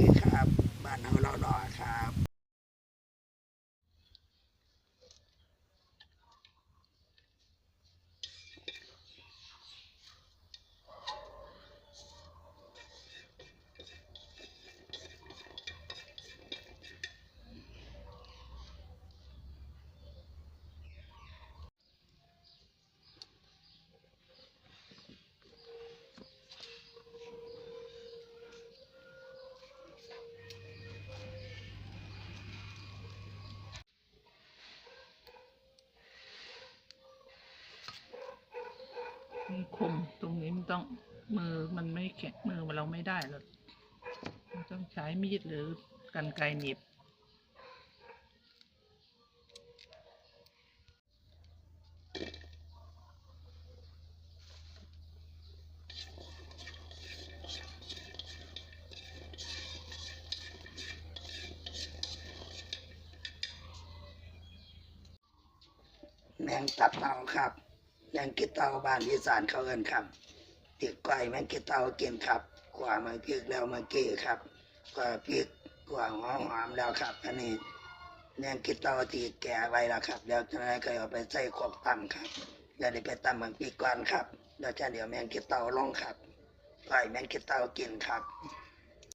ดีครับ บ้านเฮาเราดอครับ มีคมตรงนี้มันต้องมือมันไม่แข็งมือมันเราไม่ได้หรอกมันต้องใช้มีดหรือกันไกรหนีบแมงตับเต่าครับ แมงกิดเตาบ้านอีสานเขาเอินครับติดก้อยแมงกิดเต่ากินครับ กว่ามาพริกแล้วเมื่อกี้ครับ กว่าพริกกว่าหอมหอมแล้วครับอันนี้แมงกิดเตาที่แก่ไว้แล้วครับ แล้วจะได้เคยเอาไปใส่ขวบตั้มครับเดี๋ยวได้ไปตั้มบางปีก่อนครับแล้วจะเดี๋ยวแมงกิดเตาลงครับก้อยแมงกิดเตากินครับ